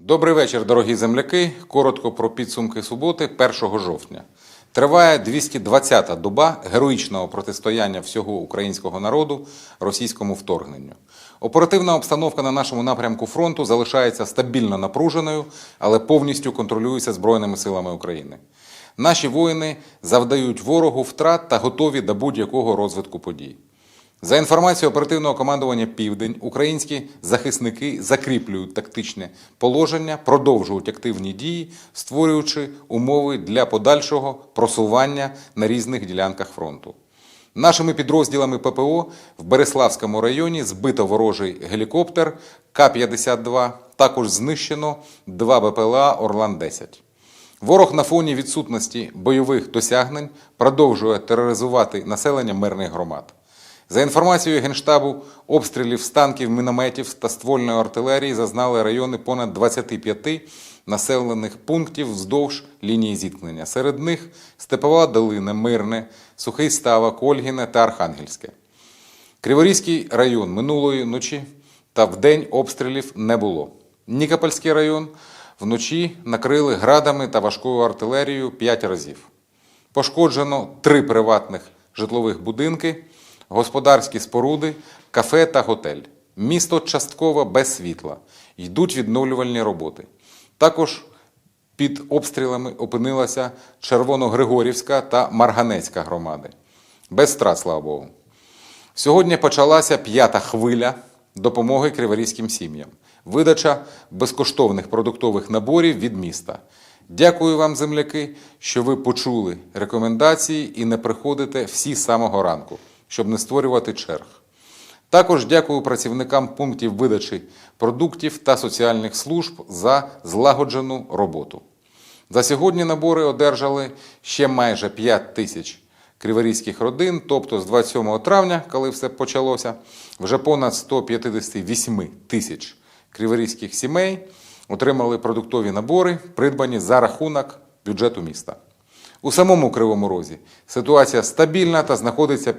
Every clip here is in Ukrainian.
Добрий вечір, дорогі земляки. Коротко про підсумки суботи 1 жовтня. Триває 220-та доба героїчного протистояння всього українського народу російському вторгненню. Оперативна обстановка на нашому напрямку фронту залишається стабільно напруженою, але повністю контролюється Збройними силами України. Наші воїни завдають ворогу втрат та готові до будь-якого розвитку подій. За інформацією оперативного командування Південь, українські захисники закріплюють тактичне положення, продовжують активні дії, створюючи умови для подальшого просування на різних ділянках фронту. Нашими підрозділами ППО в Береславському районі збито ворожий гелікоптер К-52, також знищено два БПЛА Орлан-10. Ворог на фоні відсутності бойових досягнень продовжує тероризувати населення мирних громад. За інформацією Генштабу, обстрілів з танків, мінометів та ствольної артилерії зазнали райони понад 25 населених пунктів вздовж лінії зіткнення. Серед них Степова долина, Мирне, Сухий Ставок, Ольгіне та Архангельське. Криворізький район минулої ночі та вдень обстрілів не було. Нікопольський район вночі накрили градами та важкою артилерією 5 разів. Пошкоджено три приватних житлових будинки, господарські споруди, кафе та готель. Місто частково без світла. Йдуть відновлювальні роботи. Також під обстрілами опинилася Червоногригорівська та Марганецька громади. Без страт, слава Богу. Сьогодні почалася п'ята хвиля допомоги криворізьким сім'ям. Видача безкоштовних продуктових наборів від міста. Дякую вам, земляки, що ви почули рекомендації і не приходите всі з самого ранку, щоб не створювати черг. Також дякую працівникам пунктів видачі продуктів та соціальних служб за злагоджену роботу. За сьогодні набори одержали ще майже 5 тисяч криворізьких родин, тобто з 27 травня, коли все почалося, вже понад 158 тисяч криворізьких сімей отримали продуктові набори, придбані за рахунок бюджету міста. У самому Кривому Розі ситуація стабільна та знаходиться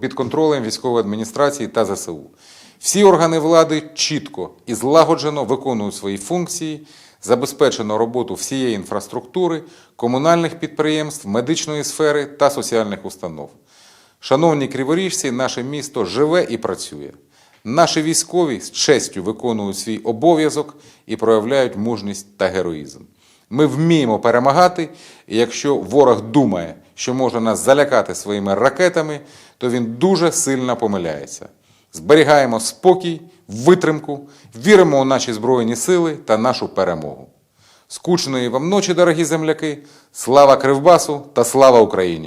під контролем військової адміністрації та ЗСУ. Всі органи влади чітко і злагоджено виконують свої функції, забезпечено роботу всієї інфраструктури, комунальних підприємств, медичної сфери та соціальних установ. Шановні криворіжці, наше місто живе і працює. Наші військові з честю виконують свій обов'язок і проявляють мужність та героїзм. Ми вміємо перемагати, і якщо ворог думає, що може нас залякати своїми ракетами, то він дуже сильно помиляється. Зберігаємо спокій, витримку, віримо у наші Збройні сили та нашу перемогу. Скучної вам ночі, дорогі земляки! Слава Кривбасу та слава Україні!